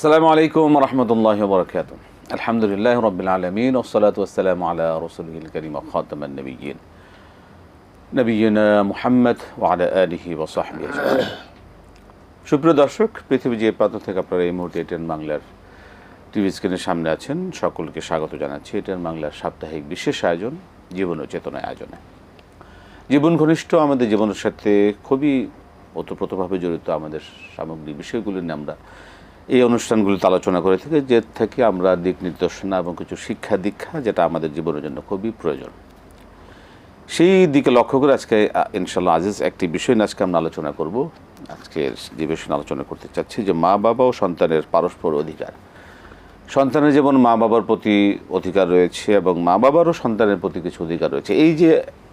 আসসালামু আলাইকুম রহমতুল্লাহ বরকাত আলহামদুলিল্লাহ রবিল আলমিন ওসলাত ওসালাম আলা রসুল করিম খাতমান নবীন নবীনা মুহাম্মদ ওয়ালা আলিহি সুপ্রিয় দর্শক পৃথিবী যে প্রান্ত থেকে আপনারা এই মুহূর্তে এটেন বাংলার টিভি স্ক্রিনের সামনে আছেন, সকলকে স্বাগত জানাচ্ছি এটেন বাংলার সাপ্তাহিক বিশেষ আয়োজন, জীবন ও চেতনা আয়োজনে। জীবন ঘনিষ্ঠ, আমাদের জীবনের সাথে খুবই ওতপ্রোতভাবে জড়িত আমাদের সামগ্রিক বিষয়গুলি নিয়ে আমরা এই অনুষ্ঠানগুলিতে আলোচনা করে থাকি, যে থেকে আমরা দিক নির্দেশনা এবং কিছু শিক্ষা দীক্ষা যেটা আমাদের জীবনের জন্য খুবই প্রয়োজন। সেই দিকে লক্ষ্য করে আজকে ইনশাল্লাহ আজিজ একটি বিষয় নিয়ে আজকে আমরা আলোচনা করব। আজকে যে আলোচনা করতে চাচ্ছি, যে মা বাবা ও সন্তানের পারস্পর অধিকার। সন্তানের যেমন মা বাবার প্রতি অধিকার রয়েছে এবং মা বাবারও সন্তানের প্রতি কিছু অধিকার রয়েছে। এই যে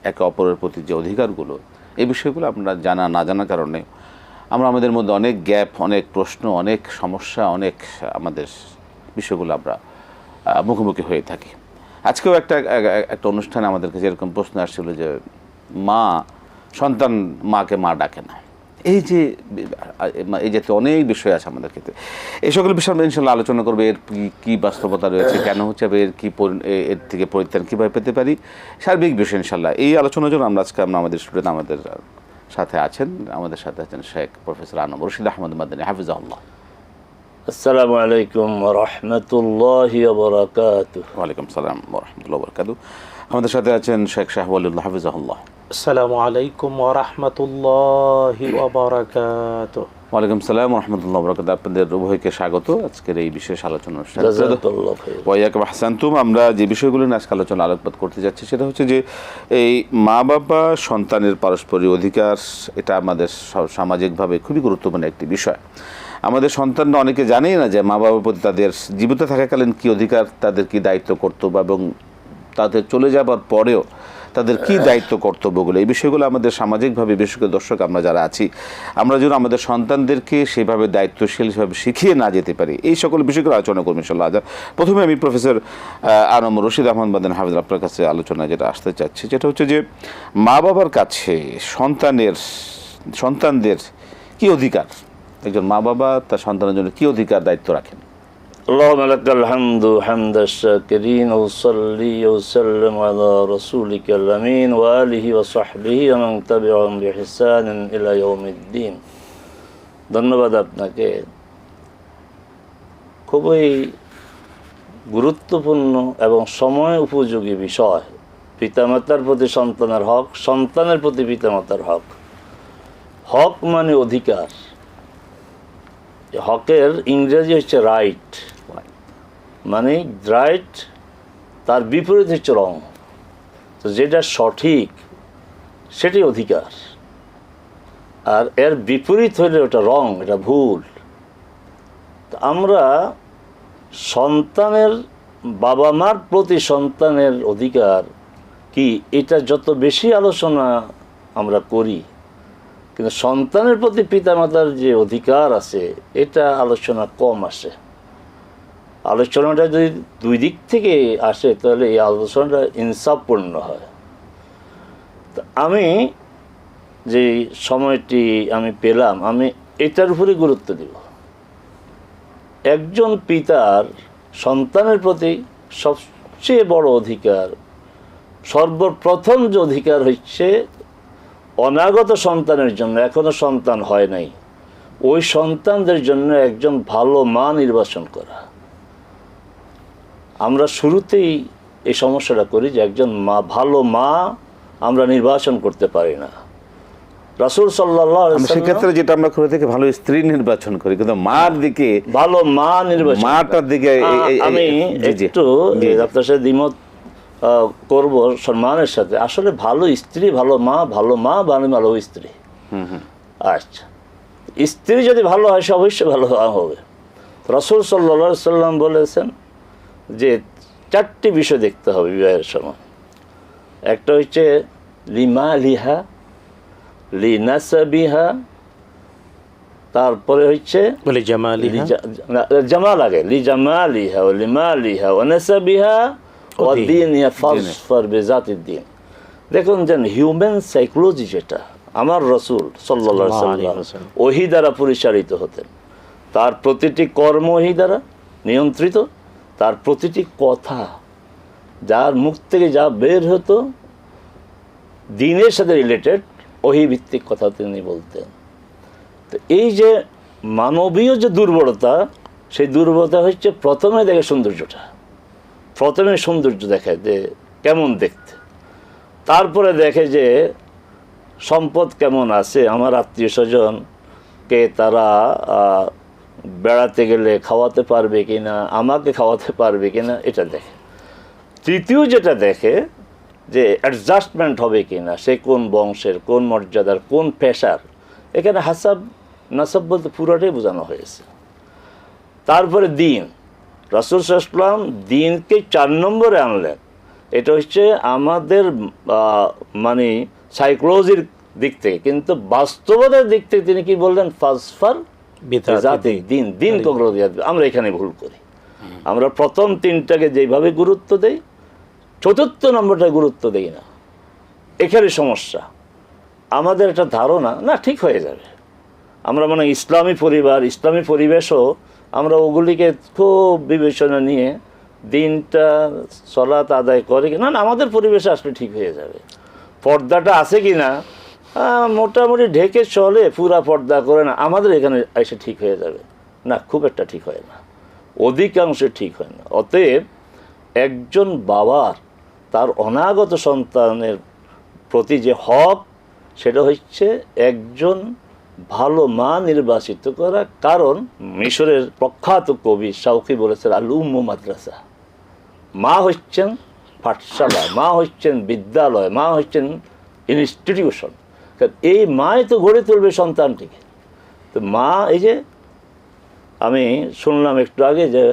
একে অপরের প্রতি যে অধিকারগুলো, এই বিষয়গুলো আমরা জানা না জানার কারণে আমরা আমাদের মধ্যে অনেক গ্যাপ, অনেক প্রশ্ন, অনেক সমস্যা, অনেক আমাদের বিষয়গুলো আমরা মুখোমুখি হয়ে থাকি। আজকেও একটা একটা অনুষ্ঠানে আমাদের কাছে এরকম প্রশ্ন আসছিল যে, মা, সন্তান মাকে মা ডাকে না। এই যে এই জাতীয় অনেক বিষয় আছে আমাদের ক্ষেত্রে। এই সকল বিষয় আমরা ইনশাল্লাহ আলোচনা করব, এর কি, কী বাস্তবতা রয়েছে, কেন হচ্ছে এর কী এর থেকে পরিত্রাণ কীভাবে পেতে পারি? সার্বিক বিষয় ইনশাল্লাহ। এই আলোচনার জন্য আমরা আজকে, আমরা আমাদের স্টুডেন্ট আমাদের সাথে আছেন আমাদের সাথে আছেন শেখ প্রফেসর আনম রশিদ আহমদ মাদানী হাফিজাল্লাহ আসসালামু আলাইকুম রহমতুল্লাহ ওয়ালাইকুম সালাম রহমতুল্লাহ বরকাত আমাদের সাথে আছেন শেখ শাহওয়ালুল্লাহ হাফিজাহুল্লাহ। আসসালামু আলাইকুম ওরহমতুল্লাহি ওবরাকাত ওয়ালাইকুম সালাম রহমতুল্লাহ বরকাত। আপনাদের উভয়কে স্বাগত। আজকের এই বিশেষ আলোচনা হাসান্তুম আমরা যে বিষয়গুলো নিয়ে আজকে আলোচনা আলোকপাত করতে যাচ্ছি সেটা হচ্ছে যে এই মা বাবা সন্তানের পারস্পরিক অধিকার এটা আমাদের সামাজিকভাবে খুবই গুরুত্বপূর্ণ একটি বিষয়। আমাদের সন্তানরা অনেকে জানেই না যে মা বাবার প্রতি তাদের জীবিত থাকাকালীন কী অধিকার তাদের কী দায়িত্ব কর্তব্য এবং তাদের চলে যাবার পরেও তাদের কী দায়িত্ব কর্তব্যগুলো? এই বিষয়গুলো আমাদের সামাজিকভাবে বিশেষ করে দর্শক আমরা যারা আছি আমরা যেন আমাদের সন্তানদেরকে সেভাবে দায়িত্বশীল সেভাবে শিখিয়ে না যেতে পারি। এই সকল বিষয়গুলো আলোচনা করব ইনশাল্লাহ। আজ প্রথমে আমি প্রফেসর আনম রশিদ আহমদ বাদেন হাফিজ আপনার কাছে আলোচনা যেটা আসতে চাচ্ছি যেটা হচ্ছে যে মা বাবার কাছে সন্তানের সন্তানদের কি অধিকার? একজন মা বাবা তার সন্তানের জন্য কি অধিকার দায়িত্ব রাখেন? اللهم لك الحمد حمد الشاكرين وصلي وسلم على رسولك الأمين وآله وصحبه ومن تبعهم بإحسان إلى يوم الدين ধন্যবাদ আপনাকে খুবই গুরুত্বপূর্ণ এবং সময় উপযোগী বিষয় পিতামাতার প্রতি সন্তানের হক সন্তানের প্রতি পিতামাতার হক হক মানে অধিকার হকের ইংরেজি হচ্ছে রাইট মানে রাইট তার বিপরীত হচ্ছে রং তো যেটা সঠিক সেটি অধিকার। আর এর বিপরীত হলে ওটা রং এটা ভুল। তো আমরা সন্তানের বাবা মার প্রতি সন্তানের অধিকার কি, এটা যত বেশি আলোচনা আমরা করি, কিন্তু সন্তানের প্রতি পিতামাতার যে অধিকার আছে, এটা আলোচনা কম আসে। আলোচনাটা যদি দুই দিক থেকে আসে, তাহলে এই আলোচনাটা ইনসাফপূর্ণ হয়। আমি যে সময়টি আমি পেলাম, আমি এটার উপরে গুরুত্ব দেব। একজন পিতার সন্তানের প্রতি সবচেয়ে বড় অধিকার, সর্বপ্রথম যে অধিকার হচ্ছে অনাগত সন্তানের জন্য, এখনও সন্তান হয় নাই। ওই সন্তানদের জন্য একজন ভালো মা নির্বাচন করা। আমরা শুরুতেই এই সমস্যাটা করি যে একজন মা ভালো মা আমরা নির্বাচন করতে পারি না। রাসুল সাল্লাহ সেক্ষেত্রে যেটা আমরা করে থাকি ভালো স্ত্রী নির্বাচন করি। কিন্তু মার দিকে ভালো মা নির্বাচন মাটার দিকে আমি। একটু। আপনার সাথে দ্বিমত করব সম্মানের সাথে। আসলে ভালো স্ত্রী ভালো মা ভালো মা ভালো ভালো স্ত্রী। আচ্ছা। স্ত্রী যদি ভালো হয় সে অবশ্যই ভালো হবে। রসুল সাল্লা সাল্লাম বলেছেন চারটি বিষয় দেখতে হবে বিবাহের সময়। একটা হচ্ছে লিমা লিহা লিনাসাবিহা তারপরে হচ্ছে বলে জামালি লিজা- না, জামাল আগে লি জামালিহা ও লিমালিহা ও নাসাবিহা ও দিন। বেজাতির দিন। দেখুন যেন হিউম্যান সাইকোলজি যেটা আমার রসুল সাল্লাল্লাহু আলাইহি সাল্লাল্লাহু আলাইহি সাল্লাম ওয়াসাল্লাম। ওহি দ্বারা পরিচালিত হতেন। তার প্রতিটি কর্মই দ্বারা নিয়ন্ত্রিত। তার প্রতিটি কথা যার মুখ থেকে যা বের হতো দিনের সাথে রিলেটেড ওহি ভিত্তিক কথা তিনি বলতেন। তো এই যে মানবীয় যে দুর্বলতা সেই দুর্বলতা হচ্ছে প্রথমে দেখে সৌন্দর্যটা। প্রথমে সৌন্দর্য দেখে যে কেমন দেখতে। তারপরে দেখে যে সম্পদ কেমন আছে আমার আত্মীয় স্বজনকে তারা আহ, বেড়াতে গেলে খাওয়াতে পারবে কি না আমাকে খাওয়াতে পারবে কি না এটা দেখে। তৃতীয় যেটা দেখে, যে অ্যাডজাস্টমেন্ট হবে কি না সে কোন বংশের, কোন মর্যাদার, কোন পেশার, এখানে হাসাব, নাসাব বলতে পুরোটাই বোঝানো হয়েছে। তারপরে দিন। রসুল ইসলাম দিনকে চার নম্বরে আনলেন। এটা হচ্ছে আমাদের মানে সাইকোলজির দিক থেকে, কিন্তু বাস্তবতার দিক থেকে তিনি কি বললেন? ফাসফার দিন আমরা এখানে ভুল করি। আমরা প্রথম তিনটাকে যেভাবে গুরুত্ব দেই চতুর্থ নম্বরটা গুরুত্ব দেই না। এখানে সমস্যা। আমাদের একটা ধারণা না ঠিক হয়ে যাবে। আমরা মানে ইসলামী পরিবার ইসলামী পরিবেশও আমরা ওগুলিকে খুব বিবেচনা নিয়ে দিনটা সলাত আদায় করে না না আমাদের পরিবেশে আসলে ঠিক হয়ে যাবে। পর্দাটা আছে কি না মোটামুটি ঢেকে চলে, পুরা পর্দা করে না। আমাদের এখানে এসে ঠিক হয়ে যাবে। না, খুব একটা ঠিক হয় না। অধিকাংশে ঠিক হয় না। অতএব একজন বাবার, তার অনাগত সন্তানের প্রতি যে হক, সেটা হচ্ছে একজন ভালো মা নির্বাচিত করা। কারণ মিশরের প্রখ্যাত কবি শাউকি বলেছেন আল মাদ্রাসা। মা হচ্ছেন পাঠশালা মা হচ্ছেন বিদ্যালয়, মা হচ্ছেন ইনস্টিটিউশন এই মাই তো গড়ে তুলবে সন্তানটিকে। তো মা এই যে আমি শুনলাম একটু আগে যে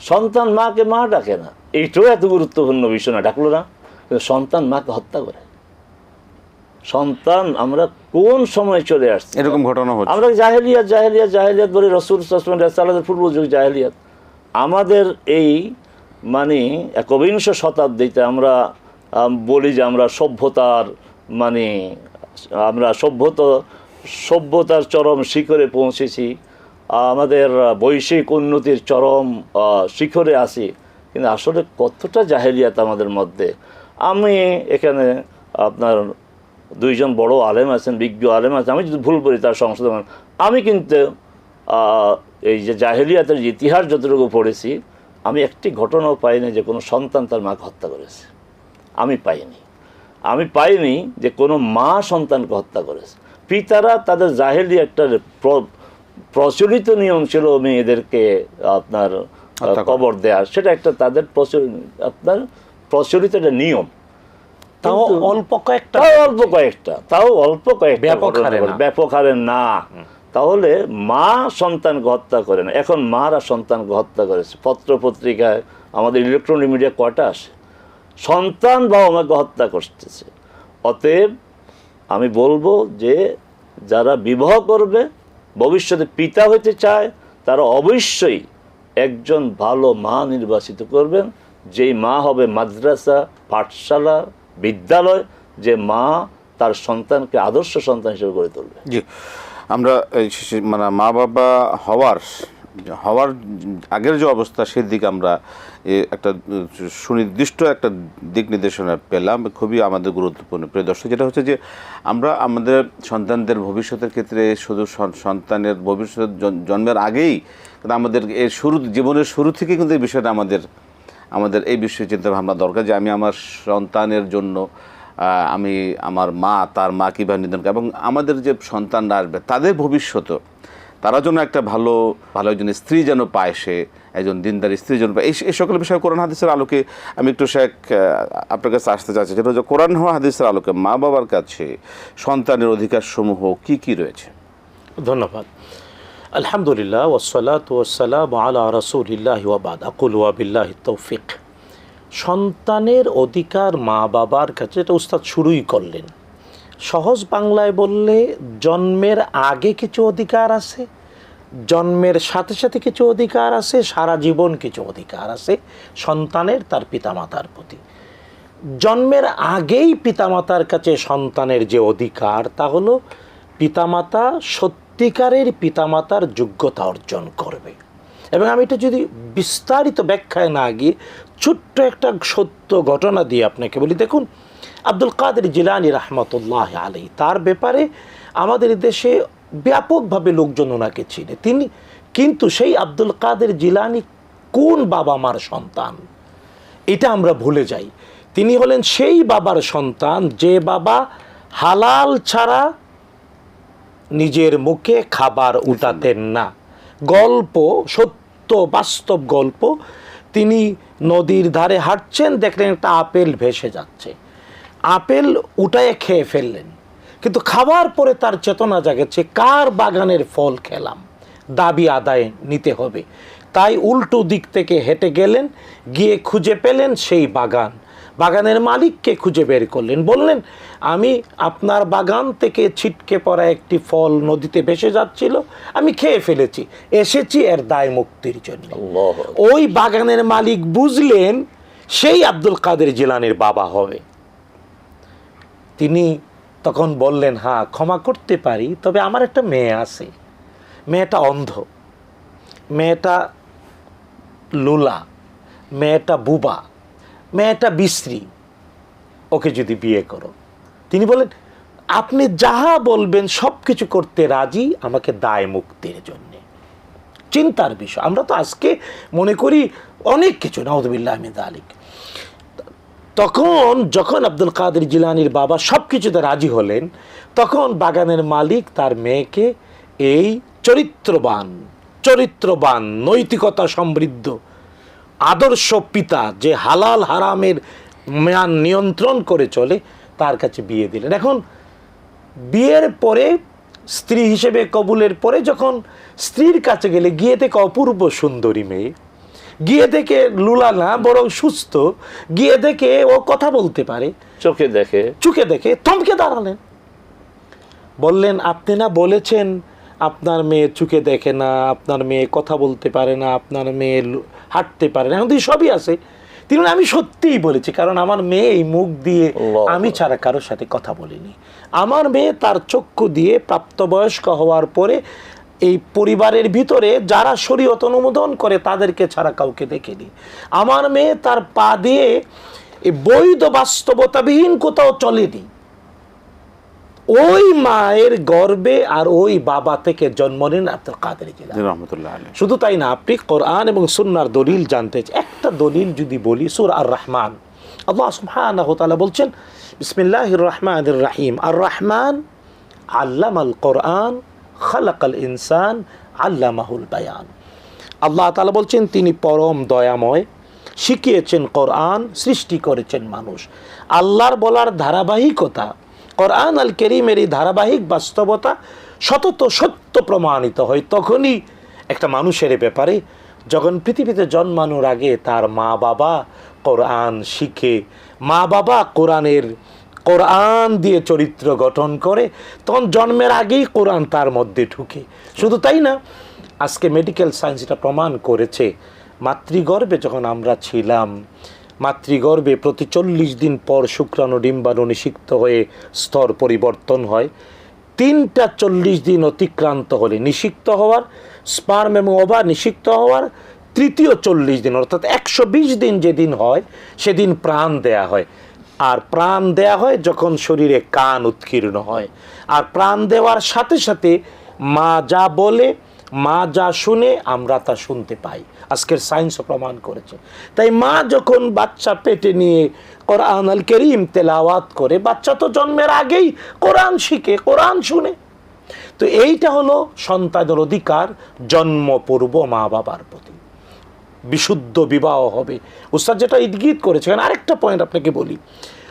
সন্তান মাকে মা ডাকে না এইটাও এত গুরুত্বপূর্ণ বিষয় না ডাকলো না কিন্তু সন্তান মাকে হত্যা করে। সন্তান আমরা কোন সময় চলে আসছি? এরকম ঘটনা হচ্ছে। আমরা জাহেলিয়াত জাহেলিয়াত জাহেলিয়াত বলে রসুল সাসমান রাসালাদের পূর্ব যুগ জাহেলিয়াত। আমাদের এই মানে একবিংশ শতাব্দীতে আমরা বলি যে আমরা সভ্যতার মানে আমরা সভ্যত, সভ্যতার চরম শিখরে পৌঁছেছি। আমাদের বৈশ্বিক উন্নতির চরম শিখরে আসি কিন্তু আসলে কতটা জাহেলিয়াত আমাদের মধ্যে? আমি এখানে আপনার দুইজন বড় আলেম আছেন, বিজ্ঞ আলেম আছেন, আমি যদি ভুল করি তার সংশোধন আমি কিন্তু এই যে জাহেলিয়াতের যে ইতিহাস যতটুকু পড়েছি, আমি একটি ঘটনাও পাইনি যে কোনো সন্তান তার মাকে হত্যা করেছে। আমি পাইনি। আমি পাইনি যে কোনো মা সন্তানকে হত্যা করেছে। পিতারা তাদের জাহেলি একটা প্র- প্রচলিত নিয়ম ছিল মেয়েদেরকে আপনার কবর দেওয়ার সেটা একটা তাদের প্রচলিত আপনার প্রচলিত একটা নিয়ম। তাও অল্প কয়েকটা। তাও অল্প কয়েকটা। তাও অল্প কয়েকটা ব্যাপক ঘটনা হারে না। ব্যাপক হারে না। তাহলে মা সন্তানকে হত্যা করে না। এখন মারা সন্তানকে হত্যা করেছে। পত্র পত্রিকায় আমাদের ইলেকট্রনিক মিডিয়া কটা আসে? সন্তান বাবা মাকে হত্যা করতেছে। অতএব আমি বলব যে, যারা বিবাহ করবে, ভবিষ্যতে পিতা হতে চায়, তারা অবশ্যই একজন ভালো মা নির্বাচিত করবেন। যেই মা হবে মাদ্রাসা, পাঠশালা, বিদ্যালয়, যে মা তার সন্তানকে আদর্শ সন্তান হিসেবে গড়ে তুলবে। জি। আমরা মানে মা বাবা হওয়ার হওয়ার আগের যে অবস্থা, সেই দিকে আমরা একটা সুনির্দিষ্ট একটা দিক নির্দেশনা পেলাম, খুবই আমাদের গুরুত্বপূর্ণ। প্রিয় দর্শক, যেটা হচ্ছে যে, আমরা আমাদের সন্তানদের ভবিষ্যতের ক্ষেত্রে, শুধু সন্তানের ভবিষ্যৎ জন্মের আগেই আমাদের এর শুরু, জীবনের শুরু থেকেই কিন্তু এই বিষয়টা আমাদের আমাদের এই বিষয়ে চিন্তা ভাবনা দরকার যে, আমি আমার সন্তানের জন্য আমি আমার মা, তার মা কীভাবে নিধন এবং আমাদের যে সন্তানরা আসবে, তাদের ভবিষ্যৎ তারা যেন একটা ভালো ভালো একজন স্ত্রী যেন পায় সে, একজন দিনদার স্ত্রী যেন পায়। এই সকল বিষয়ে কোরআন হাদিসের আলোকে আমি একটু শেখ আপনার কাছে আসতে চাচ্ছি। যেটা হচ্ছে কোরআন হাদিসের আলোকে মা বাবার কাছে সন্তানের অধিকার সমূহ কি কি রয়েছে? ধন্যবাদ। আলহামদুলিল্লাহ ওসলাত ওসালাম আলা রসুলিল্লাহ ওয়াবাদ আকুল ওয়াবিল্লাহ তৌফিক। সন্তানের অধিকার মা বাবার কাছে, এটা উস্তাদ শুরুই করলেন। সহজ বাংলায় বললে জন্মের আগে কিছু অধিকার আছে, জন্মের সাথে সাথে কিছু অধিকার আছে, সারা জীবন কিছু অধিকার আছে সন্তানের তার পিতামাতার প্রতি। জন্মের আগেই পিতামাতার কাছে সন্তানের যে অধিকার, তা হলো পিতামাতা সত্যিকারের পিতামাতার যোগ্যতা অর্জন করবে। এবং আমি এটা যদি বিস্তারিত ব্যাখ্যায় না গিয়ে ছোট্ট একটা সত্য ঘটনা দিয়ে আপনাকে বলি, দেখুন আব্দুল কাদের জিলানি রহমতুল্লাহ আলী তার ব্যাপারে আমাদের দেশে ব্যাপকভাবে লোকজন ওনাকে চিনে। তিনি কিন্তু সেই আব্দুল কাদের জিলানি কোন বাবা মার সন্তান? এটা আমরা ভুলে যাই। তিনি হলেন সেই বাবার সন্তান, যে বাবা হালাল ছাড়া নিজের মুখে খাবার উঠাতেন না। গল্প, সত্য, বাস্তব গল্প, তিনি নদীর ধারে হাঁটছেন, দেখলেন একটা আপেল ভেসে যাচ্ছে। আপেল উঠায় খেয়ে ফেললেন। কিন্তু খাবার পরে তার চেতনা জাগেছে কার বাগানের ফল খেলাম? দাবি আদায় নিতে হবে। তাই উল্টো দিক থেকে হেঁটে গেলেন গিয়ে খুঁজে পেলেন সেই বাগান। বাগানের মালিককে খুঁজে বের করলেন বললেন আমি আপনার বাগান থেকে ছিটকে পড়া একটি ফল নদীতে ভেসে যাচ্ছিল আমি খেয়ে ফেলেছি এসেছি এর দায় মুক্তির জন্য। ওই বাগানের মালিক বুঝলেন সেই আব্দুল কাদের জিলানির বাবা হবে। তিনি তখন বললেন হ্যাঁ ক্ষমা করতে পারি, তবে আমার একটা মেয়ে আছে। মেয়েটা অন্ধ। মেয়েটা লোলা। মেয়েটা বুবা। মেয়েটা বিশ্রী। ওকে যদি বিয়ে করো। তিনি বলেন আপনি যাহা বলবেন সব কিছু করতে রাজি, আমাকে দায় মুক্তির জন্যে। চিন্তার বিষয়। আমরা তো আজকে মনে করি অনেক কিছু নওদবিল্লাহ আহমেদ আলিক তখন যখন আব্দুল কাদের জিলানির বাবা সব কিছুতে রাজি হলেন, তখন বাগানের মালিক তার মেয়েকে এই চরিত্রবান চরিত্রবান, নৈতিকতা সমৃদ্ধ, আদর্শ পিতা যে হালাল হারামের ম্যান নিয়ন্ত্রণ করে চলে, তার কাছে বিয়ে দিলেন। এখন বিয়ের পরে, স্ত্রী হিসেবে কবুলের পরে যখন স্ত্রীর কাছে গেলে গিয়ে দেখে অপূর্ব সুন্দরী মেয়ে গিয়ে দেখে লুলা না বরং সুস্থ। গিয়ে দেখে ও কথা বলতে পারে। চোখে দেখে। চুকে দেখে থমকে দাঁড়ালেন। বললেন আপনি না বলেছেন আপনার মেয়ে চুকে দেখে না আপনার মেয়ে কথা বলতে পারে না আপনার মেয়ে হাঁটতে পারে না। এখন তো সবই আছে। তিনি আমি সত্যিই বলেছি কারণ আমার মেয়ে এই মুখ দিয়ে আমি ছাড়া কারোর সাথে কথা বলিনি। আমার মেয়ে তার চক্ষু দিয়ে প্রাপ্তবয়স্ক হওয়ার পরে এই পরিবারের ভিতরে যারা শরীয়ত অনুমোদন করে তাদেরকে ছাড়া কাউকে দেখেনি। আমার মেয়ে তার পা দিয়ে এই বৈধ বাস্তবতাবিহীন কোথাও চলেনি। ওই মায়ের গর্বে আর ওই বাবা থেকে জন্ম নেন আব্দুল কাদের রহমতুল্লাহ শুধু তাই না আপনি কোরআন এবং সুন্নার দলিল জানতে একটা দলিল যদি বলি সুর আর রহমান আল্লাহ সুবহানাহু তাআলা বলছেন বিসমিল্লাহির রহমানির রহিম। আর রহমান আল্লামাল কোরআন খালাকাল ইনসান আল্লামাহুল বায়ান। আল্লাহ তালা বলছেন, তিনি পরম দয়াময়, শিখিয়েছেন কোরআন, সৃষ্টি করেছেন মানুষ। আল্লাহর বলার ধারাবাহিকতা, কোরআন আল কেরিমের এই ধারাবাহিক বাস্তবতা সতত সত্য প্রমাণিত হয় তখনই একটা মানুষের ব্যাপারে যখন পৃথিবীতে জন্মানোর আগে তার মা বাবা কোরআন শিখে মা বাবা কোরআনের কোরআন দিয়ে চরিত্র গঠন করে, তখন জন্মের আগেই কোরআন তার মধ্যে ঢুকে। শুধু তাই না, আজকে মেডিকেল সায়েন্স এটা প্রমাণ করেছে, মাতৃগর্ভে যখন আমরা ছিলাম, মাতৃগর্ভে প্রতি চল্লিশ দিন পর শুক্রাণু ডিম্বাণু নিষিক্ত হয়ে স্তর পরিবর্তন হয়, তিনটা চল্লিশ দিন অতিক্রান্ত হলে নিষিক্ত হওয়ার স্পার্ম এবং ওভার নিষিক্ত হওয়ার, তৃতীয় চল্লিশ দিন অর্থাৎ একশো বিশ দিন যেদিন হয়, সেদিন প্রাণ দেয়া হয়। আর প্রাণ দেয়া হয় যখন শরীরে কান উৎকীর্ণ হয়। আর প্রাণ দেওয়ার সাথে সাথে মা যা বলে, মা যা শুনে আমরা তা শুনতে পাই। আজকের সায়েন্সও প্রমাণ করেছে। তাই মা যখন বাচ্চা পেটে নিয়ে কোরআন আল করিম তেলাওয়াত করে, বাচ্চা তো জন্মের আগেই কোরআন শিখে, কোরআন শুনে। তো এইটা হলো সন্তানের অধিকার জন্মপূর্ব মা বাবার প্রতি। বিশুদ্ধ বিবাহ হবে। উস্তাদ যেটা ইঙ্গিত করেছে আরেকটা পয়েন্ট আপনাকে বলি।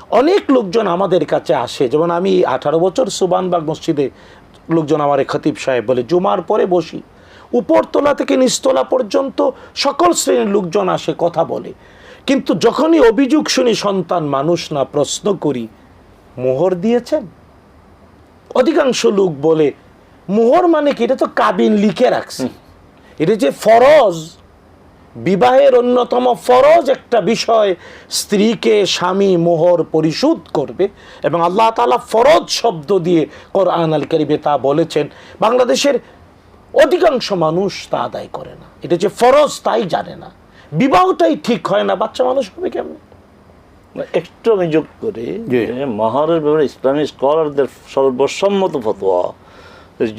অনেক লোকজন আমাদের কাছে আসে যেমন আমি আঠারো বছর সুবানবাগ মসজিদে লোকজন আমার খতিব সাহেব বলে জুমার পরে বসি। উপরতলা থেকে নিচতলা পর্যন্ত সকল শ্রেণির লোকজন আসে কথা বলে। কিন্তু যখনই অভিযোগ শুনি সন্তান মানুষ না প্রশ্ন করি মোহর দিয়েছেন? অধিকাংশ লোক বলে মোহর মানে কি? এটা তো কাবিন লিখে রাখছি। এটা যে ফরজ বিবাহের অন্যতম ফরজ একটা বিষয় স্ত্রীকে স্বামী মোহর পরিশোধ করবে এবং আল্লাহ তাআলা ফরজ শব্দ দিয়ে কোরআন আল কারিমে তা বলেছেন। বাংলাদেশের অধিকাংশ মানুষ তা আদায় করে না। এটা যে ফরজ তাই জানে না। বিবাহটাই ঠিক হয় না বাচ্চা মানুষ হবে কেমন? একটু আমি যোগ করি মহারের ব্যাপারে ইসলামী স্কলারদের সর্বসম্মত ফতোয়া।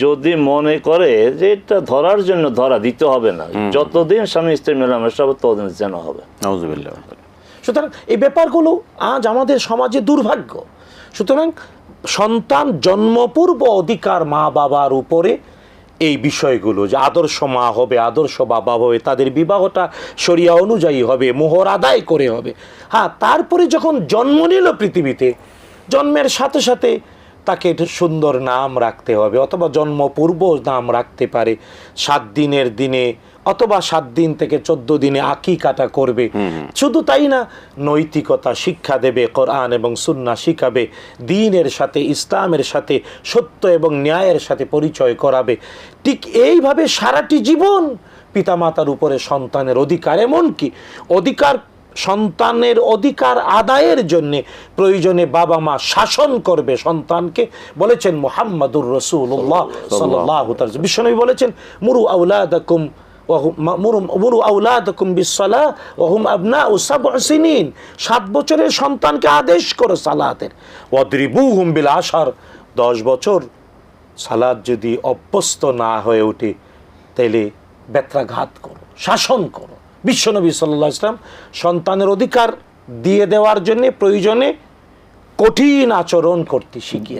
যদি মনে করে যে এটা ধরার জন্য ধরা দিতে হবে না যতদিন স্বামী স্ত্রী মেলামেশা হবে ততদিন যেন হবে। সুতরাং এই ব্যাপারগুলো আজ আমাদের সমাজে দুর্ভাগ্য। সুতরাং সন্তান জন্মপূর্ব অধিকার মা বাবার উপরে এই বিষয়গুলো যে আদর্শ মা হবে আদর্শ বাবা হবে তাদের বিবাহটা সরিয়া অনুযায়ী হবে মোহর আদায় করে হবে। হ্যাঁ তারপরে যখন জন্ম নিল পৃথিবীতে জন্মের সাথে সাথে তাকে একটু সুন্দর নাম রাখতে হবে অথবা জন্মপূর্ব নাম রাখতে পারে সাত দিনের দিনে অথবা সাত দিন থেকে চোদ্দ দিনে আকি কাটা করবে শুধু তাই না নৈতিকতা শিক্ষা দেবে কোরআন এবং সুন্না শিখাবে দিনের সাথে ইসলামের সাথে সত্য এবং ন্যায়ের সাথে পরিচয় করাবে। ঠিক এইভাবে সারাটি জীবন পিতামাতার উপরে সন্তানের অধিকার। এমনকি অধিকার সন্তানের অধিকার আদায়ের জন্য প্রয়োজনে বাবা মা শাসন করবে সন্তানকে বলেছেন মোহাম্মদুর রসুল্লাহ সাল্লাহ বিশ্বনবী বলেছেন মুরু আউলাদাকুম মুরু- আউলাদাকুম বিসসালাহ ওহুম সিনিন। সাত বছরের সন্তানকে আদেশ করো সালাতের। ওয়াদরিবুহুম বিল আশার। দশ বছর সালাদ যদি অভ্যস্ত না হয়ে ওঠে তাইলে ব্যত্রাঘাত করো শাসন করো। বিশ্বনবী সাল্লাহ ইসলাম সন্তানের অধিকার দিয়ে দেওয়ার জন্য প্রয়োজনে কঠিন আচরণ করতে শিখিয়ে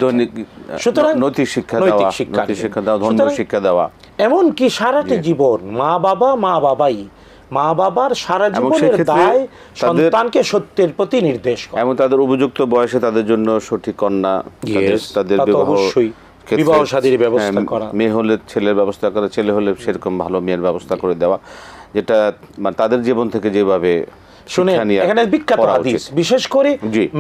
সুতরাং নৈতিক শিক্ষা দেওয়া নৈতিক শিক্ষা দেওয়া ধর্মীয় শিক্ষা দেওয়া। এমনকি সারাটি জীবন মা বাবা মা বাবাই মা বাবার সারা জীবনের দায় সন্তানকে সত্যের প্রতি নির্দেশ করে। এবং তাদের উপযুক্ত বয়সে তাদের জন্য সঠিক কন্যা তাদের বিবাহ অবশ্যই। বিবাহ শাদীর ব্যবস্থা হ্যাঁ, করা। মেয়ে হলে ছেলের ব্যবস্থা করা ছেলে হলে সেরকম ভালো মেয়ের ব্যবস্থা করে দেওয়া। যেটা মানে তাদের জীবন থেকে যেভাবে শুনে এখানে বিখ্যাত হাদিস বিশেষ করে।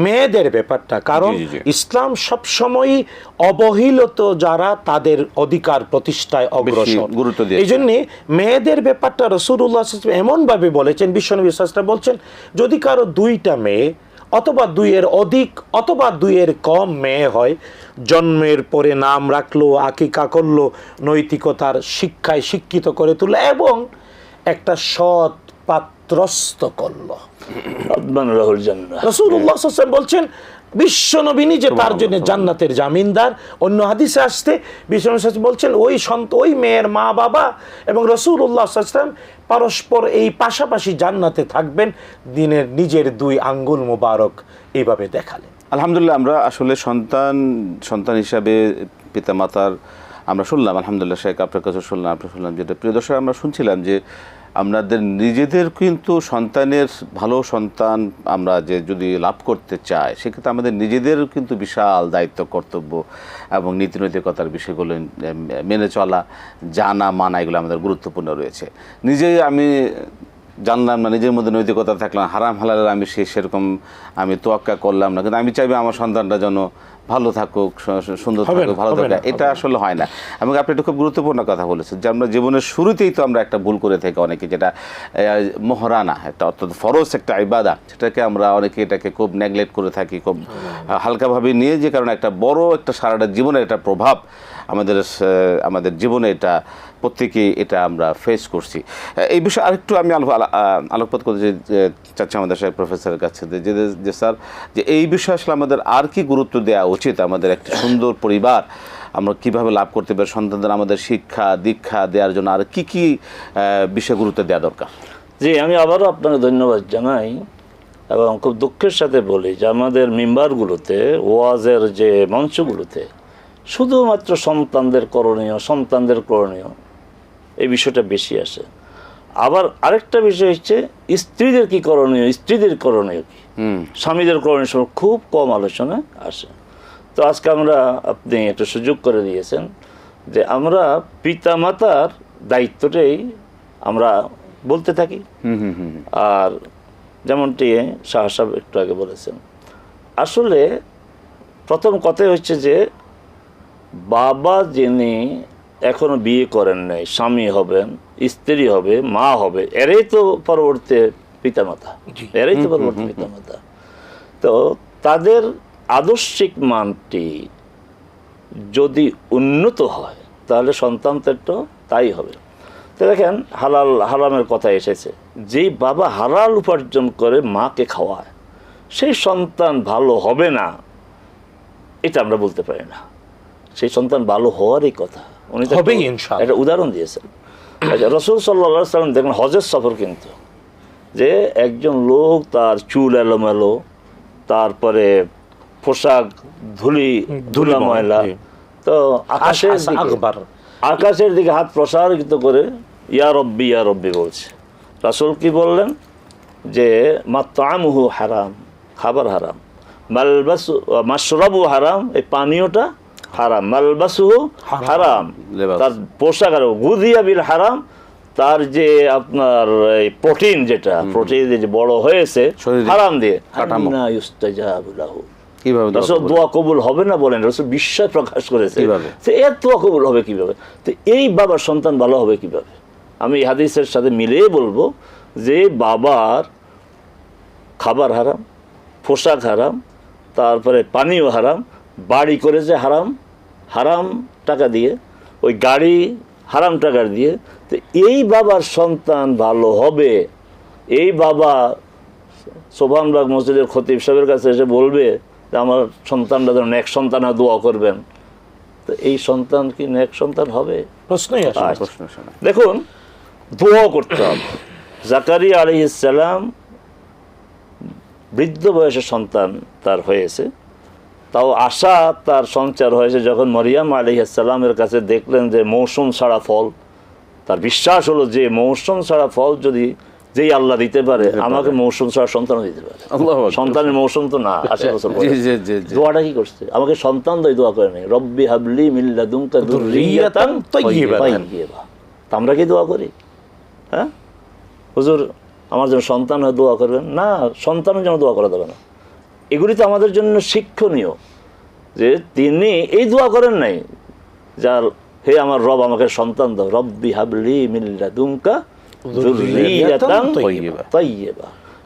মেয়েদের ব্যাপারটা কারণ। ইসলাম সবসময়ই অবহেলিত যারা তাদের অধিকার প্রতিষ্ঠায় অগ্রসর গুরুত্ব দিয়েছে। এই জন্যে মেয়েদের ব্যাপারটা রসুল্লাহ এমন ভাবে বলেছেন বিশ্বনবী শাস্ত্রা বলছেন যদি কারও দুইটা মেয়ে অথবা দুইয়ের অধিক অথবা দুইয়ের কম মেয়ে হয় জন্মের পরে নাম রাখল আকিকা করল নৈতিকতার শিক্ষায় শিক্ষিত করে তুললো এবং একটা সৎ পাত্রস্থ করল। রসুল্লাহ বলছেন বিশ্বনবী নিজে তার জন্য জান্নাতের জামিনদার। অন্য হাদিসে আসতে বিশ্বনবী বলছেন ওই সন্ত ওই মেয়ের মা বাবা এবং রসুল্লাহ সাল্লাম পরস্পর এই পাশাপাশি জান্নাতে থাকবেন দিনের নিজের দুই আঙ্গুল মোবারক এইভাবে দেখালেন। আলহামদুলিল্লাহ আমরা আসলে সন্তান সন্তান হিসাবে পিতামাতার আমরা শুনলাম আলহামদুলিল্লাহ শেখ আপনার কাছে শুনলাম আপনি শুনলাম যেটা প্রিয় দর্শক আমরা শুনছিলাম যে আমাদের নিজেদের কিন্তু সন্তানের ভালো সন্তান আমরা যে যদি লাভ করতে চাই, সেক্ষেত্রে আমাদের নিজেদের কিন্তু বিশাল দায়িত্ব, কর্তব্য এবং নীতিনৈতিকতার বিষয়গুলো মেনে চলা, জানা, মানা, এগুলো আমাদের গুরুত্বপূর্ণ রয়েছে। নিজেই আমি জানলাম না, নিজের মধ্যে নৈতিকতা থাকলাম, হারাম হালালের আমি সে, সেরকম আমি তোয়াক্কা করলাম না, কিন্তু আমি চাইবে আমার সন্তানটা যেন ভালো থাকুক সুন্দর থাকুক ভালো থাকুক। এটা আসলে হয় না। এবং আপনি একটা খুব গুরুত্বপূর্ণ কথা বলেছেন যে আমরা জীবনের শুরুতেই তো আমরা একটা ভুল করে থাকি অনেকে যেটা মহারানা মহরানা একটা অর্থাৎ ফরজ একটা আইবাদা সেটাকে আমরা অনেকে এটাকে খুব নেগলেক্ট করে থাকি খুব হালকাভাবে নিয়ে যে কারণে একটা বড় একটা সারাটা জীবনের একটা প্রভাব আমাদের আমাদের জীবনে এটা প্রত্যেকেই এটা আমরা ফেস করছি। এই বিষয়ে আরেকটু আমি আলো- আলা- আলোকপাত করতে চাচ্ছি আমাদের সাহেব প্রফেসরের কাছে। যে যে স্যার, যে এই বিষয়ে আসলে আমাদের আর কি গুরুত্ব দেওয়া উচিত আমাদের একটা সুন্দর পরিবার? আমরা কীভাবে লাভ করতে পারি? সন্তানদের আমাদের শিক্ষা, দীক্ষা দেওয়ার জন্য আর কি কি বিষয়ে গুরুত্ব দেওয়া দরকার? জি, আমি আবারও আপনাকে ধন্যবাদ জানাই এবং খুব দুঃখের সাথে বলি যে আমাদের মেম্বারগুলোতে, ওয়াজের যে মঞ্চগুলোতে শুধুমাত্র সন্তানদের করণীয় সন্তানদের করণীয় এই বিষয়টা বেশি আসে। আবার আরেকটা বিষয় হচ্ছে স্ত্রীদের কি করণীয়? স্ত্রীদের করণীয় কি? হুম। স্বামীদের করণীয় সময় খুব কম আলোচনা আসে। তো আজকে আমরা আপনি একটা সুযোগ করে দিয়েছেন যে আমরা পিতা মাতার দায়িত্বটাই আমরা বলতে থাকি। হুম হুম হুম আর যেমনটি শাহ সাহেব একটু আগে বলেছেন। আসলে প্রথম কথাই হচ্ছে যে বাবা যিনি এখনও বিয়ে করেন নাই স্বামী হবেন স্ত্রী হবে মা হবে এরাই তো পরবর্তী পিতামাতা। এরাই তো পরবর্তী পিতামাতা। তো তাদের আদর্শিক মানটি যদি উন্নত হয় তাহলে সন্তানদের তো তাই হবে। তো দেখেন হালাল হারামের কথা এসেছে। যেই বাবা হালাল উপার্জন করে মাকে খাওয়ায় সেই সন্তান ভালো হবে না এটা আমরা বলতে পারি না। সেই সন্তান ভালো হওয়ারই কথা। উনি হবেই একটা- ইনশাআল্লাহ। একটা উদাহরণ দিয়েছেন। আচ্ছা রসুল সাল্লা সাল্লাম দেখেন হজের সফর কিন্তু যে একজন লোক তার চুল এলোমেলো তারপরে পোশাক ধুলি ধুলা ময়লা তো আকাশের আকবার। আকাশের দিকে হাত প্রসারিত করে ইয়া রব্বি ইয়া রব্বি বলছে। রাসুল কি বললেন? যে মাতামহু হারাম খাবার হারাম। মালবাসু মাশরাবু হারাম এই পানীয়টা হারাম। মালবাসুহু হারাম। তার পোশাক আর গুদিয়া বিল হারাম। তার যে আপনার এই প্রোটিন যেটা প্রোটিন যে বড় হয়েছে হারাম দিয়ে। কীভাবে দোয়া রসুল দোয়া কবুল হবে না বলেন রসুল বিশ্বাস প্রকাশ করেছে। এর দোয়া কবুল হবে কীভাবে? তো এই বাবার সন্তান ভালো হবে কীভাবে? আমি হাদিসের সাথে মিলিয়ে বলব যে বাবার খাবার হারাম পোশাক হারাম তারপরে পানিও হারাম বাড়ি করেছে হারাম হারাম টাকা দিয়ে ওই গাড়ি হারাম টাকার দিয়ে তো এই বাবার সন্তান ভালো হবে? এই বাবা সোভানবাগ মসজিদের খতিব সাহেবের কাছে এসে বলবে যে আমার সন্তানরা যেন এক সন্তান দোয়া করবেন। তো এই সন্তান কি নেক সন্তান হবে? প্রশ্নই। আচ্ছা। প্রশ্ন দেখুন দোয়া করতে হবে। জাকারিয়া আলী ইসালাম বৃদ্ধ বয়সে সন্তান তার হয়েছে। তাও আশা তার সঞ্চার হয়েছে যখন মরিয়াম আলী ইসালামের কাছে দেখলেন যে মৌসুম ছাড়া ফল তার বিশ্বাস হলো যে মৌসুম ছাড়া ফল যদি যেই আল্লাহ দিতে পারে আমাকে মৌসুম ছাড়া সন্তানও দিতে পারে। সন্তানের মৌসুম তো না আশি বছর জি জি দোয়াটা কি করছে? আমাকে সন্তান দই দোয়া করে নেই। রব্বি হাবলি তাইয়্যিবাতান। তাইয়্যিবা। তা আমরা কি দোয়া করি? হ্যাঁ? হুজুর আমার জন্য সন্তান হয় দোয়া করবেন। না সন্তানের জন্য দোয়া করা যাবে না। এগুলি তো আমাদের জন্য শিক্ষণীয় যে তিনি এই দোয়া করেন নাই যার হে আমার রব আমাকে সন্তান দাও রব্বি হাবলি।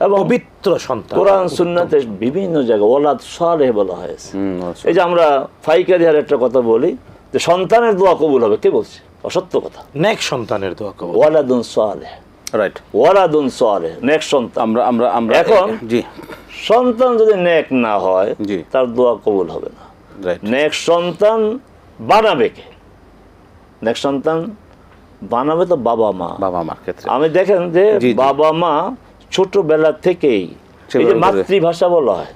এবং পবিত্র সন্তান। কোরআন সুন্নাতে বিভিন্ন জায়গায় ওলাদ সালেহ বলা হয়েছে। এই যে আমরা ফাইকারি হার একটা কথা বলি যে সন্তানের দোয়া কবুল হবে কে বলছে? অসত্য কথা। নেক সন্তানের দোয়া কবুল। ওয়ালাদুন সালেহ। রাইট ওয়ালাদুন সালেহ। নেক সন্তান। আমরা আমরা আমরা এখন? জি। সন্তান যদি নেক না হয় জি। তার দোয়া কবুল হবে না। রাইট নেক সন্তান বানাবে কে? নেক সন্তান বানাবে তো বাবা মা। বাবা মার ক্ষেত্রে। আমি দেখেন যে। বাবা মা ছোটবেলা থেকেই এই যে মাতৃভাষা বলা হয়।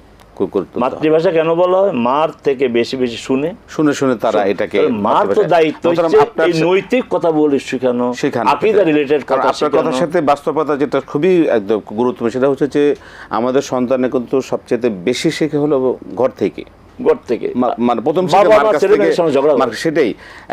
মাতৃভাষা কেন বলা হয়? মার থেকে বেশি বেশি শুনে। শুনে শুনে তারা এটাকে মার তো দায়িত্ব এই নৈতিক কথা বলে শেখানো শেখানো আকিদা রিলেটেড কথা আপনার কথার সাথে বাস্তবতা যেটা খুবই একদম গুরুত্বপূর্ণ সেটা হচ্ছে যে আমাদের সন্তানের কিন্তু সবচেয়ে বেশি শেখে হলো ঘর থেকে। ঘর থেকে। মানে প্রথম ঝগড়া সেটাই।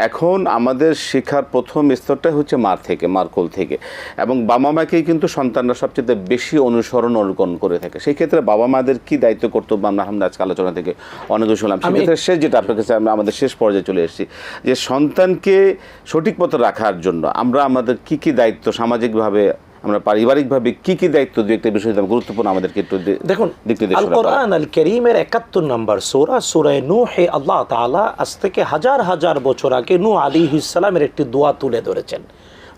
এখন আমাদের শিক্ষার প্রথম স্তরটা হচ্ছে মার থেকে মার কোল থেকে। এবং বাবা মাকেই কিন্তু সন্তানরা সবচেয়ে বেশি অনুসরণ অনুকরণ করে থাকে। সেই ক্ষেত্রে বাবা মাদের কি দায়িত্ব কর্তব্য আমরা আমরা আজকে আলোচনা থেকে অনেক শুনলাম। সেক্ষেত্রে শেষ যেটা আপনার কাছে আমরা আমাদের শেষ পর্যায়ে চলে এসেছি যে সন্তানকে সঠিক পথে রাখার জন্য আমরা আমাদের কি কি দায়িত্ব সামাজিকভাবে আমরা পারিবারিকভাবে কি কি দায়িত্ব দু একটা বিষয় গুরুত্বপূর্ণ আমাদেরকে একটু দেখুন নির্দেশনা আল কোরআন আল করিমের একাত্তর নম্বর সোরা সুরায় নূহে আল্লাহ তাআলা আজ থেকে হাজার হাজার বছর আগে নূ আলী ইসলামের একটি দোয়া তুলে ধরেছেন।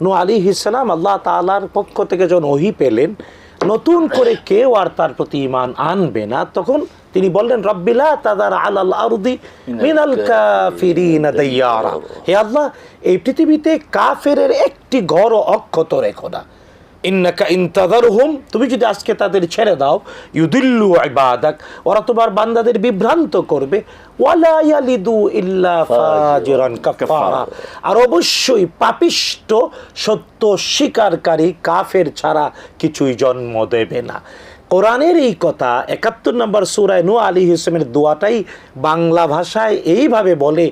নূ আলী ইসলাম আল্লাহ তাআলার পক্ষ থেকে যখন ওহি পেলেন নতুন করে কেউ আর তার প্রতি ইমান আনবে না তখন তিনি বললেন রব্বিলা তাদার আলাল আরদি মিনাল কাফিরিনা দাইয়ারা। হে আল্লাহ এই পৃথিবীতে কাফেরের একটি ঘর অক্ষত রেখো না। ইন্নাকা ইন্তাদারহুম, তুমি যদি আজকে তাদের ছেড়ে দাও, ইউদিল্লু ইবাদাক, ওরা তোমার বান্দাদের বিভ্রান্ত করবে। ওয়ালা ইল্লা ফাজিরান কাফারা আর অবশ্যই পাপিষ্ট, সত্য, স্বীকারকারী, কাফের ছাড়া কিছুই জন্ম দেবে না। কোরআনের এই কথা, একাত্তর নম্বর সুরায় নু আলী হিসেমের দোয়াটাই বাংলা ভাষায় এইভাবে বলে,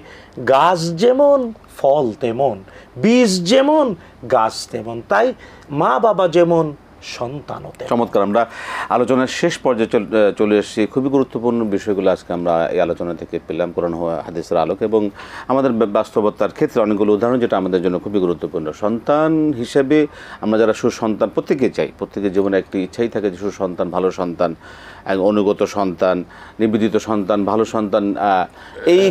গাছ যেমন ফল তেমন, বীজ যেমন, গাছ তেমন, তাই মা বাবা যেমন সন্তানতে চমৎকার, আমরা আলোচনার শেষ পর্যায়ে চল- এসেছি। খুবই গুরুত্বপূর্ণ বিষয়গুলো আজকে আমরা এই আলোচনা থেকে পেলাম, কোরআন হাদিসের আলোক এবং আমাদের বাস্তবতার ক্ষেত্রে অনেকগুলো উদাহরণ যেটা আমাদের জন্য খুবই গুরুত্বপূর্ণ। সন্তান হিসেবে আমরা যারা সুসন্তান প্রত্যেকে চাই, প্রত্যেকের জীবনে একটি ইচ্ছাই থাকে যে সুসন্তান, ভালো সন্তান অনুগত সন্তান নিবেদিত সন্তান ভালো সন্তান এই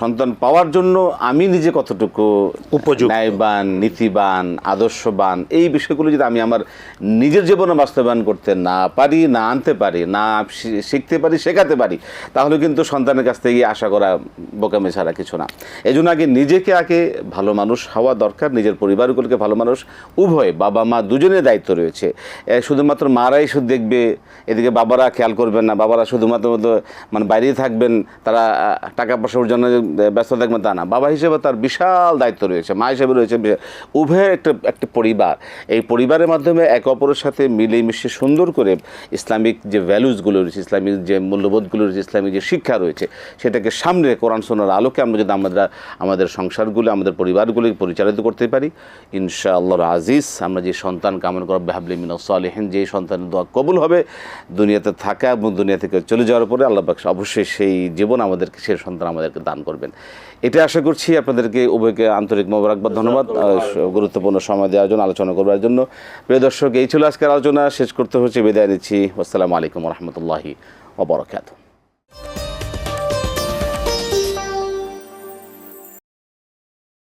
সন্তান পাওয়ার জন্য আমি নিজে কতটুকু উপযুক্ত। ন্যায়বান নীতিবান আদর্শবান এই বিষয়গুলো যদি আমি আমার নিজের জীবনে বাস্তবায়ন করতে না পারি না আনতে পারি না শিখতে পারি শেখাতে পারি তাহলে কিন্তু সন্তানের কাছ থেকে আশা করা বোকামে ছাড়া কিছু না এই জন্য আগে নিজেকে আগে ভালো মানুষ হওয়া দরকার নিজের পরিবারগুলোকে ভালো মানুষ উভয় বাবা মা দুজনের দায়িত্ব রয়েছে শুধুমাত্র মারাই শুধু দেখবে এদিকে বাবারা খেয়াল করবেন না, বাবারা শুধুমাত্র মতো- মানে বাইরেই থাকবেন, তারা টাকা পয়সার জন্য ব্যস্ত থাকবেন তা না। বাবা হিসেবে তার বিশাল দায়িত্ব রয়েছে, মা হিসেবে রয়েছে উভয় একটা একটা পরিবার। এই পরিবারের মাধ্যমে একে অপরের সাথে মিলেমিশে সুন্দর করে ইসলামিক যে ভ্যালুসগুলো রয়েছে, ইসলামিক যে মূল্যবোধগুলো রয়েছে, ইসলামিক যে শিক্ষা রয়েছে, সেটাকে সামনে কোরআন সোনার আলোকে আমরা যদি আমরা, আমাদের সংসারগুলো, আমাদের পরিবারগুলোকে পরিচালিত করতে পারি ইনশা আল্লাহর আজিজ, আমরা যে সন্তান কামন করব, হাবলি মিন সালেহেন, যে সন্তানের দোয়া কবুল হবে দুনিয়াতে থাকা এবং দুনিয়া থেকে চলে যাওয়ার পরে আল্লাহ বাকশ অবশ্যই সেই জীবন আমাদেরকে, সেই সন্তান আমাদেরকে দান করবেন। এটা আশা করছি আপনাদেরকে উভয়কে আন্তরিক মোবারকবাদ, ধন্যবাদ। গুরুত্বপূর্ণ সময় দেওয়ার জন্য, আলোচনা করবার জন্য। প্রিয় দর্শক, এই ছিল আজকের আলোচনা। শেষ করতে হচ্ছে বিদায় নিচ্ছি। আসসালামু আলাইকুম রহমতুল্লাহি ওবরাকাতুহ